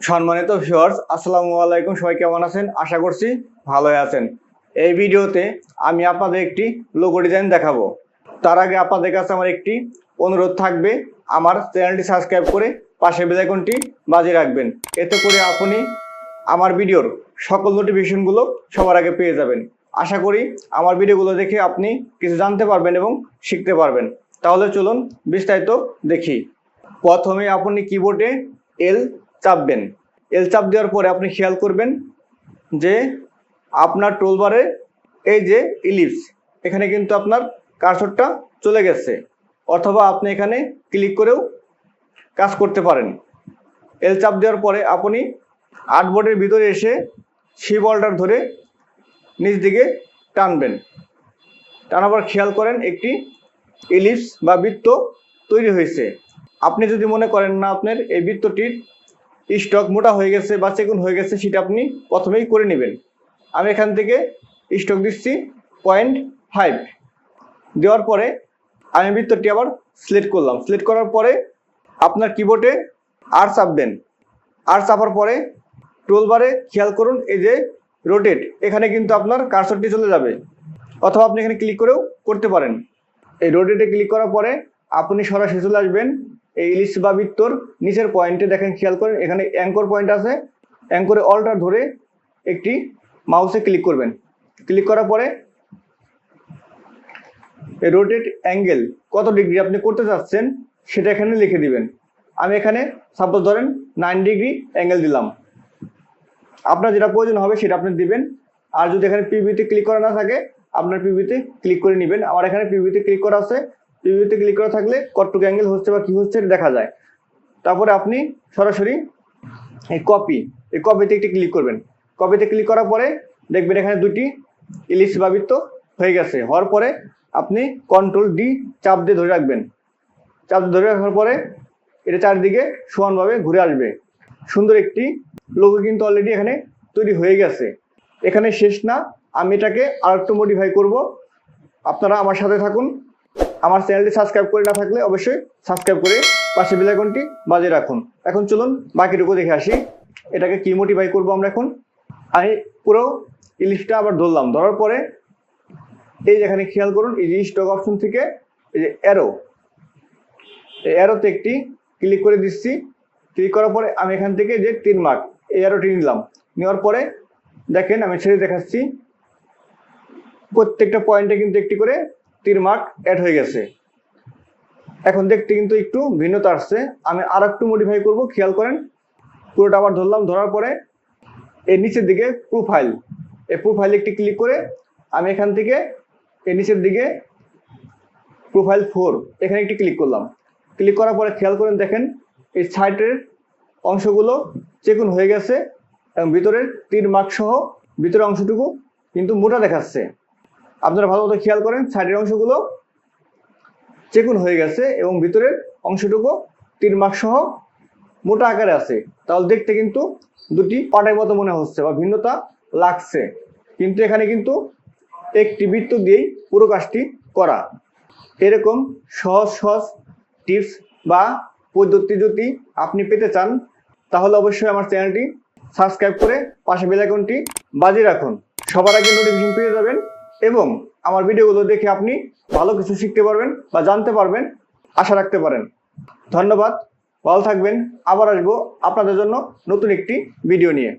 সম্মানিত ভিউয়ার্স আসসালামু আলাইকুম। সবাই কেমন আছেন? আশা করছি ভালোই আছেন। এই ভিডিওতে আমি আপনাদের একটি লোগো ডিজাইন দেখাবো। তার আগে আপনাদের কাছে আমার একটি অনুরোধ থাকবে, আমার চ্যানেলটি সাবস্ক্রাইব করে পাশে বেলাইকনটি বাজিয়ে রাখবেন। এতে করে আপনি আমার ভিডিওর সকল নোটিফিকেশনগুলো সবার আগে পেয়ে যাবেন। আশা করি আমার ভিডিওগুলো দেখে আপনি কিছু জানতে পারবেন এবং শিখতে পারবেন। তাহলে চলুন বিস্তারিত দেখি। প্রথমে আপনি কিবোর্ডে এল চাপবেন। এল চাপ দেওয়ার পরে আপনি খেয়াল করবেন যে আপনার টোলবারে এই যে ইলিপস এখানে কিন্তু আপনার কার্সরটা চলে গেছে। অথবা আপনি এখানে ক্লিক করেও কাজ করতে পারেন। এল চাপ দেওয়ার পরে আপনি আর্টবোর্ডের ভিতরে এসে সি বলটার ধরে নিচ দিকে টানবেন। টানাবার খেয়াল করেন একটি ইলিপস বা বৃত্ত তৈরি হয়েছে। আপনি যদি মনে করেন না আপনার এই বৃত্তটির স্টক মোটা হয়ে গেছে বা চেগুন হয়ে গেছে সেটা আপনি প্রথমেই করে নেবেন। আমি এখান থেকে স্টক দিচ্ছি পয়েন্ট ফাইভ। দেওয়ার পরে আমি বৃত্তটি আবার সিলেক্ট করলাম। সিলেক্ট করার পরে আপনার কিবোর্ডে আর চাপবেন আর চাপার পরে টুলবারে খেয়াল করুন এই যে রোটেট এখানে কিন্তু আপনার কার্সরটি চলে যাবে। অথবা আপনি এখানে ক্লিক করেও করতে পারেন। এই রোটেটে ক্লিক করার পরে আপনি সরাসরি চলে আসবেন এই ইলিশ বা বৃত্তর নিচের পয়েন্টে দেখেন, খেয়াল করেন, এখানে অ্যাঙ্কর পয়েন্ট আছে। অ্যাঙ্করে অলটা ধরে একটি মাউসে ক্লিক করবেন। ক্লিক করার পরে রোটেট অ্যাঙ্গেল কত ডিগ্রি আপনি করতে চাচ্ছেন সেটা এখানে লিখে দিবেন। আমি এখানে সাপোজ ধরেন নাইন ডিগ্রি অ্যাঙ্গেল দিলাম। আপনার যেটা প্রয়োজন হবে সেটা আপনি দিবেন। আর যদি এখানে পিভিতে ক্লিক করা না থাকে, আপনার পিভিতে ক্লিক করে নেবেন। আমার এখানে পিভিতে ক্লিক করা আছে পিভিতে ক্লিক করা থাকলে কটটুক অ্যাঙ্গেল হচ্ছে বা কি হচ্ছে দেখা যায়। তারপরে আপনি সরাসরি এই কপি এই কপিতে একটি ক্লিক করবেন। কপিতে ক্লিক করার পরে দেখবেন এখানে দুটি ইলিশ বা বৃত্ত হয়ে গেছে। হওয়ার পরে আপনি কন্ট্রোল ডি চাপ দিয়ে ধরে রাখবেন। চাপ ধরে রাখার পরে এটা চারিদিকে সমানভাবে ঘুরে আসবে। সুন্দর একটি লোগো কিন্তু অলরেডি এখানে তৈরি হয়ে গেছে। এখানে শেষ না, আমি এটাকে আর একটু মডিফাই করব। আপনারা আমার সাথে থাকুন। আমার চ্যানেলটি সাবস্ক্রাইব করে না থাকলে অবশ্যই সাবস্ক্রাইব করে পাশে বেলাইকনটি বাজিয়ে রাখুন। এখন চলুন বাকিটুকু দেখে আসি। এটাকে কি মডিফাই করব আমরা এখন? আমি পুরো ইলিশটা আবার ধরলাম। ধরার পরে এই যেখানে খেয়াল করুন, এই যে স্টক অপশন থেকে এই যে অ্যারো এই অ্যারোতে একটি ক্লিক করে দিচ্ছি। ক্লিক করার পরে আমি এখান থেকে যে তিন মার্ক এই অ্যারোটি নিলাম। নেওয়ার পরে দেখেন আমি ছেড়ে দেখাচ্ছি। প্রত্যেকটা পয়েন্টে কিন্তু একটি করে তিন মার্ক অ্যাড হয়ে গেছে। এখন দেখতে কিন্তু একটু ভিন্নতা আসছে। আমি আর একটু মডিফাই করব, খেয়াল করেন। পুরোটা আবার ধরলাম, ধরার পরে এর নিচের দিকে প্রোফাইল এই প্রোফাইলে একটি ক্লিক করে আমি এখান থেকে এর নিচের দিকে প্রোফাইল ফোর এখানে একটি ক্লিক করলাম। ক্লিক করার পরে খেয়াল করেন, দেখেন এই সাইটের অংশগুলো চেকুন হয়ে গেছে এবং ভিতরের তিন মার্ক সহ ভিতরের অংশটুকু কিন্তু মোটা দেখাচ্ছে। আপনারা ভালো মতো খেয়াল করেন, সাইডের অংশগুলো চেকুন হয়ে গেছে এবং ভিতরের অংশটুকু তিন মার্ক সহ মোটা আকারে আছে। তাহলে দেখতে কিন্তু দুটি পাটার মতো মনে হচ্ছে বা ভিন্নতা লাগছে। কিন্তু এখানে কিন্তু একটি বৃত্ত দিয়েই পুরো কাজটি করা। এরকম সহজ সহজ টিপস বা পদ্ধতি যদি আপনি পেতে চান, তাহলে অবশ্যই আমার চ্যানেলটি সাবস্ক্রাইব করে পাশে বেলাইকনটি বাজিয়ে রাখুন। সবার আগে নোটিফিকেশন পেয়ে যাবেন। এবং আমার ভিডিওগুলো দেখে আপনি ভালো কিছু শিখতে পারবেন বা জানতে পারবেন, আশা রাখতে পারেন। ধন্যবাদ, ভালো থাকবেন। আবার আসব আপনাদের জন্য নতুন একটি ভিডিও নিয়ে।